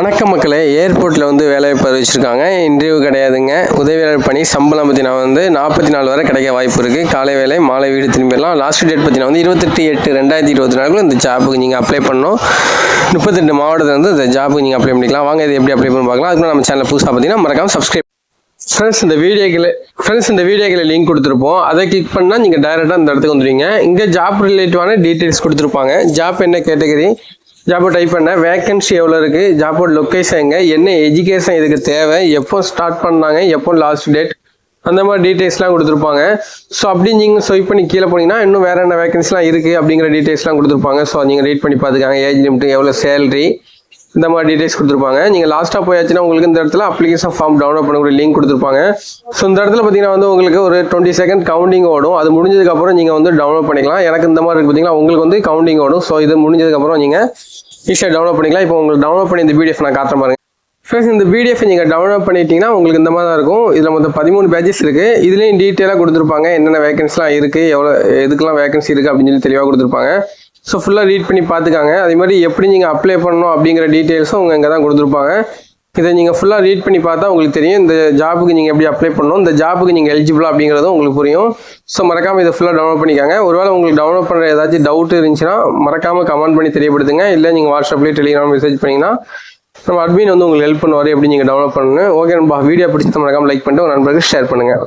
வணக்கம் மக்களே. ஏர்போர்ட்டில் வந்து வேலைவாய்ப்பு அறிவிச்சிருக்காங்க. இன்டர்வியூ கிடையாதுங்க. உதவியாளர் பணி சம்பளம் பார்த்தீங்கன்னா வந்து நாற்பத்தி நாலு வரை கிடைக்க வாய்ப்பு இருக்குது காலை வேலை மாலை வீடு திரும்பிடலாம். லாஸ்ட் டேட் பார்த்தீங்கன்னா வந்து இருபத்தெட்டு எட்டு ரெண்டாயிரத்தி இருபத்தி நாலுக்குள்ள இந்த ஜாப்புக்கு நீங்கள் அப்ளை பண்ணணும். முப்பத்தெட்டு மாவட்டத்தில் வந்து இந்த ஜாப்புக்கு நீங்கள் அப்ளை பண்ணிக்கலாம். வாங்க இது எப்படி அப்ளை பண்ணி பார்க்கலாம். அதுக்கு நம்ம சேனல் புதுசாக பார்த்தீங்கன்னா மறக்காம சப்ஸ்கிரைப் ஃப்ரெண்ட்ஸ் இந்த வீடியோக்களை ஃப்ரெண்ட்ஸ் இந்த வீடியோக்களை லிங்க் கொடுத்துருப்போம். அதை கிளிக் பண்ணால் நீங்கள் டைரெக்டாக அந்த இடத்துக்கு வந்துடுவீங்க இங்கே ஜாப் ரிலேட்டிவான டீட்டெயில்ஸ் கொடுத்துருப்பாங்க. ஜாப் என்ன கேட்டகரி ஜாப்போ டைப் பண்ண வேகன்சி எவ்வளோ இருக்குது ஜாப்போ லொக்கேஷன் எங்கே? என்ன எஜுகேஷன் இதுக்கு தேவை? எப்போ ஸ்டார்ட் பண்ணாங்க? எப்போ லாஸ்ட் டேட் அந்த மாதிரி டீட்டெயில்ஸ்லாம் கொடுத்துருப்பாங்க. ஸோ அப்படி நீங்கள் ஸ்வைப் பண்ணி கீழே போனீங்கன்னா இன்னும் வேறு என்ன வேகன்சிலாம் இருக்குது அப்படிங்கிற டீட்டெயில்ஸ்லாம் கொடுத்துருப்பாங்க. ஸோ நீங்கள் ரீட் பண்ணி பார்த்துக்காங்க. ஏஜ் லிமிட்டு எவ்வளோ சேலரி இந்த மாதிரி டீடைல்ஸ் கொடுத்துருப்பாங்க. நீங்கள் லாஸ்ட்டாக போயாச்சுன்னா உங்களுக்கு இந்த இடத்துல அப்ளிகேஷன் ஃபார்ம் டவுன்லோட் பண்ணக்கூடிய லிங்க் கொடுத்துருப்பாங்க. ஸோ இந்த இடத்துல பார்த்தீங்கன்னா வந்து உங்களுக்கு ஒரு டுவெண்ட்டி செகண்ட் கவுண்டிங் ஓடும். அது முடிஞ்சதுக்கப்புறம் நீங்கள் வந்து டவுன்லோட் பண்ணிக்கலாம். எனக்கு இந்த மாதிரி இருக்குது பார்த்தீங்கன்னா உங்களுக்கு வந்து கவுண்டிங் ஓடும். ஸோ இது முடிஞ்சதுக்கப்புறம் நீங்கள் ஈஸியாக டவுன்லோட் பண்ணிக்கலாம். இப்போ உங்களுக்கு டவுன்லோட் பண்ணி இந்த பிடிஎஃப் நான் காட்டுற பாருங்க. ஃபர்ஸ்ட் இந்த பிடிஎஃப் நீங்கள் டவுன்லோட் பண்ணிட்டீங்கன்னா உங்களுக்கு இந்த மாதிரி தான் இருக்கும். இதில் மொத்தம் பதிமூணு பேஜஸ் இருக்குது இதுலேயும் டீட்டெயிலாக கொடுத்துருப்பாங்க. என்னென்ன வேகன்சிலாம் இருக்குது எவ்வளோ எதுக்கெல்லாம் வேகன்சி இருக்குது அப்படின்னு சொல்லி தெளிவாக கொடுத்துருப்பாங்க. ஸோ ஃபுல்லாக ரீட் பண்ணி பார்த்துக்காங்க. அதே மாதிரி எப்படி நீங்கள் அப்ளை பண்ணணும் அப்படிங்கிற டீட்டெயில்ஸும் அவங்க இங்கே தான் கொடுத்துருப்பாங்க. இதை நீங்கள் ஃபுல்லாக ரீட் பண்ணி பார்த்தா உங்களுக்கு தெரியும் இந்த ஜாபுக்கு நீங்கள் எப்படி அப்ளை பண்ணணும் இந்த ஜாபுக்கு நீங்கள் எலிஜிபிளா அப்படிங்கிறதும் உங்களுக்கு புரியும். ஸோ மறக்காமல் இதை ஃபுல்லாக டவுன்லோட் பண்ணிக்காங்க. ஒருவேளை உங்களுக்கு டவுன்லோட் பண்ணுற ஏதாச்சும் டவுட் இருந்துச்சுன்னா மறக்காமல் கமெண்ட் பண்ணி தெரியப்படுத்துங்க. இல்லை நீங்கள் வாட்ஸ்அப்லேயே டெலிகிராம் மெசேஜ் பண்ணிங்கன்னா நம்ம அட்மின் வந்து உங்களுக்கு ஹெல்ப் பண்ணுவார் எப்படி நீங்கள் டவுன்லோட் பண்ணணும் ஓகே நண்பா வீடியோ பிடிச்சது மறக்காமல் லைக் பண்ணிட்டு ஒரு நண்பர்களுக்கு ஷேர் பண்ணுங்கள்